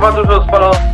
kurwa dużo spalono